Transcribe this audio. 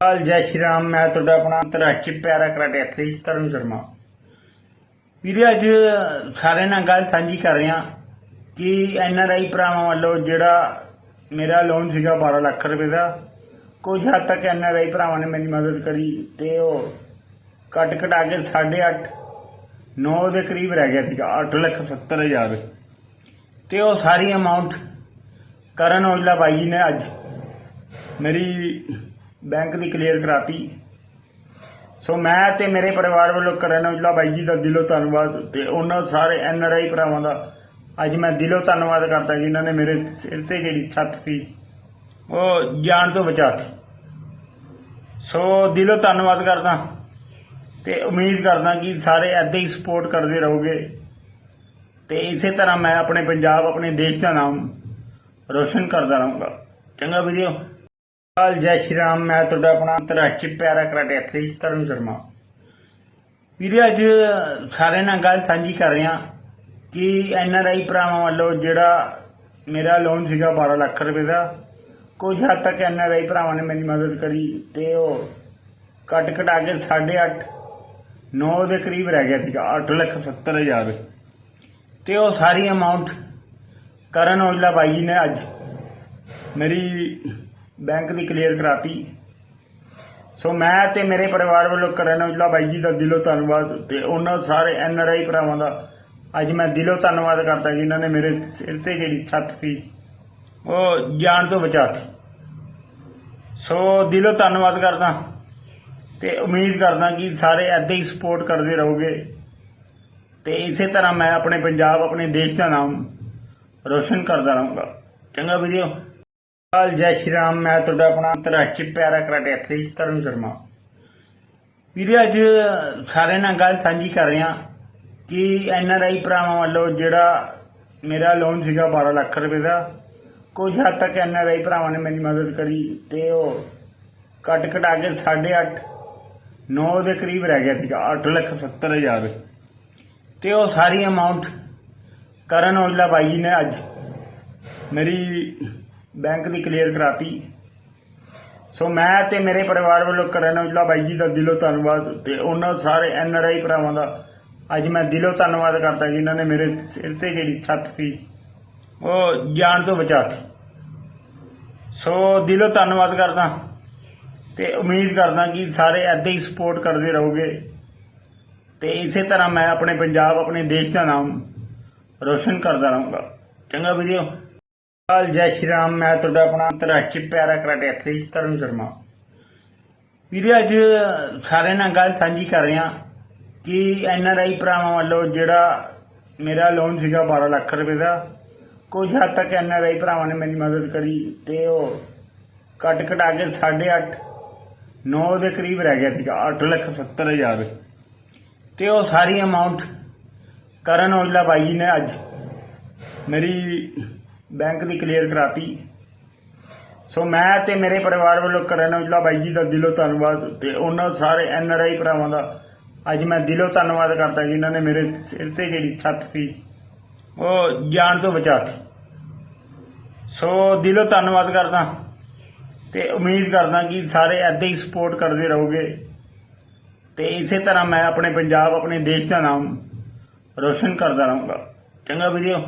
ਹਾਲ ਜੈ ਸ਼੍ਰੀ ਰਾਮ। ਮੈਂ ਤੁਹਾਡਾ ਆਪਣਾ ਅੰਤਰਰਾਸ਼ਟਰੀ para karate athlete Taran Sharma. ਵੀਰੇ, ਅੱਜ ਸਾਰੇ ਨਾਲ ਗੱਲ ਸਾਂਝੀ ਕਰ ਰਿਹਾ ਕਿ ਐੱਨ ਆਰ ਆਈ ਭਰਾਵਾਂ ਵੱਲੋਂ ਜਿਹੜਾ ਮੇਰਾ ਲੋਨ ਸੀਗਾ 12 ਲੱਖ ਰੁਪਏ ਦਾ, ਕੁਝ ਹੱਦ ਤੱਕ ਐੱਨ ਆਰ ਆਈ ਭਰਾਵਾਂ ਨੇ ਮੇਰੀ ਮਦਦ ਕਰੀ ਤੇ ਉਹ ਕੱਟ ਕਟਾ ਕੇ 8.5 9 ਦੇ ਕਰੀਬ ਰਹਿ ਗਿਆ ਸੀਗਾ 8 ਲੱਖ 70 ਹਜ਼ਾਰ। ਤੇ ਉਹ ਸਾਰੀ ਅਮਾਉਂਟ ਕਰਨ ਔਜਲਾ ਬਾਈ ਜੀ ਨੇ ਅੱਜ ਮੇਰੀ ਬੈਂਕ ਦੀ ਕਲੀਅਰ ਕਰਾਤੀ। ਸੋ ਮੈਂ ਤੇ ਮੇਰੇ ਪਰਿਵਾਰ ਵੱਲੋਂ ਕਰਨ ਔਜਲਾ ਬਾਈ ਜੀ ਦਾ ਦਿਲੋਂ ਧੰਨਵਾਦ ਤੇ ਉਹਨਾਂ ਸਾਰੇ ਐਨ ਆਰ ਆਈ ਭਰਾਵਾਂ ਦਾ ਅੱਜ ਮੈਂ ਦਿਲੋਂ ਧੰਨਵਾਦ ਕਰਦਾ ਜਿਨ੍ਹਾਂ ਨੇ ਮੇਰੇ ਸਿਰ ਤੇ ਜਿਹੜੀ ਛੱਤ ਸੀ, ਉਹ ਜਾਨ ਤੋਂ ਬਚਾਤੀ ਸੋ ਦਿਲੋਂ ਧੰਨਵਾਦ ਕਰਦਾ ਤੇ ਉਮੀਦ ਕਰਦਾ ਕਿ ਸਾਰੇ ਐਦਾਂ ਹੀ ਸਪੋਰਟ ਕਰਦੇ ਰਹੋਗੇ ਤੇ ਇਸੇ ਤਰ੍ਹਾਂ ਮੈਂ ਆਪਣੇ ਪੰਜਾਬ, ਆਪਣੇ ਦੇਸ਼ ਦਾ ਨਾਮ ਰੋਸ਼ਨ ਕਰਦਾ ਰਹੂੰਗਾ। ਚੰਗਾ ਵੀਡੀਓ। ਹਾਲ ਜੈ ਸ਼੍ਰੀ ਰਾਮ, ਮੈਂ ਤੁਹਾਡਾ ਆਪਣਾ ਅੰਤਰਰਾਸ਼ਟਰੀ para karate athlete Taran Sharma. ਵੀਰੇ, ਅੱਜ ਸਾਰੇ ਨਾਲ ਗੱਲ ਸਾਂਝੀ ਕਰ ਰਿਹਾ ਕਿ ਐੱਨ ਆਰ ਆਈ ਭਰਾਵਾਂ ਵੱਲੋਂ ਜਿਹੜਾ ਮੇਰਾ ਲੋਨ ਸੀਗਾ 12 ਲੱਖ ਰੁਪਏ ਦਾ, ਕੁਝ ਹੱਦ ਤੱਕ ਐੱਨ ਆਰ ਆਈ ਭਰਾਵਾਂ ਨੇ ਮੇਰੀ ਮਦਦ ਕਰੀ ਤੇ ਉਹ ਕੱਟ ਕਟਾ ਕੇ 8.5 9 ਦੇ ਕਰੀਬ ਰਹਿ ਗਿਆ ਸੀਗਾ 8 ਲੱਖ 70 ਹਜ਼ਾਰ। ਤੇ ਉਹ ਸਾਰੀ ਅਮਾਉਂਟ ਕਰਨ ਔਜਲਾ ਬਾਈ ਜੀ ਨੇ ਅੱਜ ਮੇਰੀ ਬੈਂਕ ਦੀ ਕਲੀਅਰ ਕਰਾਤੀ। ਸੋ ਮੈਂ ਤੇ ਮੇਰੇ ਪਰਿਵਾਰ ਵੱਲੋਂ ਕਰਨ ਔਜਲਾ ਬਾਈ ਜੀ ਦਾ ਦਿਲੋਂ ਧੰਨਵਾਦ ਤੇ ਉਹਨਾਂ ਸਾਰੇ ਐਨ ਆਰ ਆਈ ਭਰਾਵਾਂ ਦਾ ਅੱਜ ਮੈਂ ਦਿਲੋਂ ਧੰਨਵਾਦ ਕਰਦਾ ਜਿਨ੍ਹਾਂ ਨੇ ਮੇਰੇ ਸਿਰ ਤੇ ਜਿਹੜੀ ਛੱਤ ਸੀ, ਉਹ ਜਾਨ ਤੋਂ ਬਚਾਤੀ ਸੋ ਦਿਲੋਂ ਧੰਨਵਾਦ ਕਰਦਾ ਤੇ ਉਮੀਦ ਕਰਦਾ ਕਿ ਸਾਰੇ ਐਦਾਂ ਹੀ ਸਪੋਰਟ ਕਰਦੇ ਰਹੋਗੇ। ਤੇ ਇਸੇ ਤਰ੍ਹਾਂ ਮੈਂ ਆਪਣੇ ਪੰਜਾਬ, ਆਪਣੇ ਦੇਸ਼ ਦਾ ਨਾਮ ਰੋਸ਼ਨ ਕਰਦਾ ਰਹੂੰਗਾ। ਚੰਗਾ ਵੀਡੀਓ ਕਾਲ, ਜੈ ਸ਼੍ਰੀ ਰਾਮ। ਮੈਂ ਤੁਹਾਡਾ ਆਪਣਾ ਅੰਤਰਰਾਸ਼ਟਰੀ para karate athlete Taran Sharma. ਵੀਰੇ, ਅੱਜ ਸਾਰੇ ਨਾਲ ਗੱਲ ਸਾਂਝੀ ਕਰ ਰਿਹਾ ਕਿ ਐਨ ਆਰ ਆਈ ਭਰਾਵਾਂ ਵੱਲੋਂ ਜਿਹੜਾ ਮੇਰਾ ਲੋਨ ਸੀਗਾ 12 ਲੱਖ ਰੁਪਏ ਦਾ, ਕੁਝ ਹੱਦ ਤੱਕ ਐੱਨ ਆਰ ਆਈ ਭਰਾਵਾਂ ਨੇ ਮੇਰੀ ਮਦਦ ਕਰੀ ਤੇ ਉਹ ਕੱਟ ਕਟਾ ਕੇ 8.5 9 ਦੇ ਕਰੀਬ ਰਹਿ ਗਿਆ ਸੀਗਾ 8 ਲੱਖ 70 ਹਜ਼ਾਰ। ਤੇ ਉਹ ਸਾਰੀ ਅਮਾਉਂਟ ਕਰਨ ਔਜਲਾ ਬਾਈ ਜੀ ਨੇ ਅੱਜ ਮੇਰੀ ਬੈਂਕ ਦੀ ਕਲੀਅਰ ਕਰਾਤੀ। ਸੋ ਮੈਂ ਤੇ ਮੇਰੇ ਪਰਿਵਾਰ ਵੱਲੋਂ ਕਰਨ ਔਜਲਾ ਬਾਈ ਜੀ ਦਾ ਦਿਲੋਂ ਧੰਨਵਾਦ ਤੇ ਉਹਨਾਂ ਸਾਰੇ ਐਨ ਆਰ ਆਈ ਭਰਾਵਾਂ ਦਾ ਅੱਜ ਮੈਂ ਦਿਲੋਂ ਧੰਨਵਾਦ ਕਰਦਾ ਜੀ, ਇਹਨਾਂ ਨੇ ਮੇਰੇ ਸਿਰ ਤੇ ਜਿਹੜੀ ਛੱਤ ਸੀ, ਉਹ ਜਾਨ ਤੋਂ ਬਚਾਤੀ ਸੋ ਦਿਲੋਂ ਧੰਨਵਾਦ ਕਰਦਾ ਤੇ ਉਮੀਦ ਕਰਦਾ ਕਿ ਸਾਰੇ ਐਦਾਂ ਹੀ ਸਪੋਰਟ ਕਰਦੇ ਰਹੋਗੇ। ਤੇ ਇਸੇ ਤਰ੍ਹਾਂ ਮੈਂ ਆਪਣੇ ਪੰਜਾਬ, ਆਪਣੇ ਦੇਸ਼ ਦਾ ਨਾਮ ਰੋਸ਼ਨ ਕਰਦਾ ਰਹੂੰਗਾ। ਚੰਗਾ ਵੀਡੀਓ ਹਾਲ ਜੈ ਸ਼੍ਰੀ ਰਾਮ। ਮੈਂ ਤੁਹਾਡਾ ਆਪਣਾ ਅੰਤਰਰਾਸ਼ਟਰੀ para karate athlete Taran Sharma. ਵੀਰੇ, ਅੱਜ ਸਾਰੇ ਨਾਲ ਗੱਲ ਸਾਂਝੀ ਕਰ ਰਿਹਾ ਕਿ ਐੱਨ ਆਰ ਆਈ ਭਰਾਵਾਂ ਵੱਲੋਂ ਜਿਹੜਾ ਮੇਰਾ ਲੋਨ ਸੀਗਾ 12 ਲੱਖ ਰੁਪਏ ਦਾ, ਕੁਝ ਹੱਦ ਤੱਕ ਐਨਆਰਆਈ ਭਰਾਵਾਂ ਨੇ ਮੈਨੂੰ ਮਦਦ ਕਰੀ ਤੇ ਉਹ ਕੱਟ ਕਟਾ ਕੇ 8.5 9 ਦੇ ਕਰੀਬ ਰਹਿ ਗਿਆ ਸੀਗਾ 8 ਲੱਖ 70 ਹਜ਼ਾਰ ਤੇ ਉਹ ਸਾਰੀ ਅਮਾਉਂਟ ਕਰਨ ਔਜਲਾ ਬਾਈ ਜੀ ਨੇ ਅੱਜ ਮੇਰੀ ਬੈਂਕ ਦੀ ਕਲੀਅਰ ਕਰਾਤੀ ਸੋ ਮੈਂ ਤੇ ਮੇਰੇ ਪਰਿਵਾਰ ਵੱਲੋਂ ਕਰਨ ਔਜਲਾ ਬਾਈ ਜੀ ਦਾ ਦਿਲੋਂ ਧੰਨਵਾਦ ਤੇ ਉਹਨਾਂ ਸਾਰੇ ਐਨ ਆਰ ਆਈ ਭਰਾਵਾਂ ਨੇ ਮੇਰੇ ਸਿਰ ਤੇ ਜਿਹੜੀ ਛੱਤ ਸੀ ਉਹ ਜਾਨ ਤੋਂ ਬਚਾਤੀ ਸੋ ਦਿਲੋਂ ਧੰਨਵਾਦ ਕਰਦਾ ਤੇ ਉਮੀਦ ਕਰਦਾ ਕਿ ਸਾਰੇ ਐਦਾਂ ਹੀ ਸਪੋਰਟ ਕਰਦੇ ਰਹੋਗੇ ਤੇ ਇਸੇ ਤਰ੍ਹਾਂ ਮੈਂ ਆਪਣੇ ਪੰਜਾਬ ਆਪਣੇ ਦੇਸ਼ ਦਾ ਨਾਮ ਰੋਸ਼ਨ ਕਰਦਾ ਰਹੂੰਗਾ ਚੰਗਾ ਵੀਡੀਓ ਹਾਲ ਜੈ ਸ਼੍ਰੀ ਰਾਮ ਮੈਂ ਤੁਹਾਡਾ ਆਪਣਾ ਅੰਤਰਰਾਸ਼ਟਰੀ para karate athlete Taran Sharma ਵੀਰੇ ਅੱਜ ਸਾਰੇ ਨਾਲ ਗੱਲ ਸਾਂਝੀ ਕਰ ਰਿਹਾ ਕਿ ਐਨਆਰਆਈ ਭਰਾਵਾਂ ਵੱਲੋਂ ਜਿਹੜਾ ਮੇਰਾ ਲੋਨ ਸੀਗਾ 12 ਲੱਖ ਰੁਪਏ ਦਾ ਕੁਝ ਹੱਦ ਤੱਕ ਐਨਆਰਆਈ ਭਰਾਵਾਂ ਨੇ ਮੇਰੀ ਮਦਦ ਕਰੀ ਤੇ ਉਹ ਕੱਟ ਕਟਾ ਕੇ 8.5 9 ਦੇ ਕਰੀਬ ਰਹਿ ਗਿਆ ਸੀਗਾ 8 ਲੱਖ 70 ਹਜ਼ਾਰ। ਤੇ ਉਹ ਸਾਰੀ ਅਮਾਉਂਟ ਕਰਨ ਔਜਲਾ ਬਾਈ ਜੀ ਨੇ ਅੱਜ ਮੇਰੀ ਬੈਂਕ ਦੀ ਕਲੀਅਰ ਕਰਾਤੀ। ਸੋ ਮੈਂ ਤੇ ਮੇਰੇ ਪਰਿਵਾਰ ਵੱਲੋਂ ਕਰਨ ਔਜਲਾ ਬਾਈ ਜੀ ਦਾ ਦਿਲੋਂ ਧੰਨਵਾਦ ਤੇ ਉਹਨਾਂ ਸਾਰੇ ਐਨ ਆਰ ਆਈ ਭਰਾਵਾਂ ਦਾ ਅੱਜ ਮੈਂ ਦਿਲੋਂ ਧੰਨਵਾਦ ਕਰਦਾ ਜਿਨ੍ਹਾਂ ਨੇ ਮੇਰੇ ਸਿਰ ਤੇ ਜਿਹੜੀ ਛੱਤ ਸੀ, ਉਹ ਜਾਨ ਤੋਂ ਬਚਾਤੀ ਸੋ ਦਿਲੋਂ ਧੰਨਵਾਦ ਕਰਦਾ ਤੇ ਉਮੀਦ ਕਰਦਾ ਕਿ ਸਾਰੇ ਐਦਾਂ ਹੀ ਸਪੋਰਟ ਕਰਦੇ ਰਹੋਗੇ ਤੇ ਇਸੇ ਤਰ੍ਹਾਂ ਮੈਂ ਆਪਣੇ ਪੰਜਾਬ, ਆਪਣੇ ਦੇਸ਼ ਦਾ ਨਾਮ ਰੋਸ਼ਨ ਕਰਦਾ ਰਹੂੰਗਾ। ਚੰਗਾ ਵੀਡੀਓ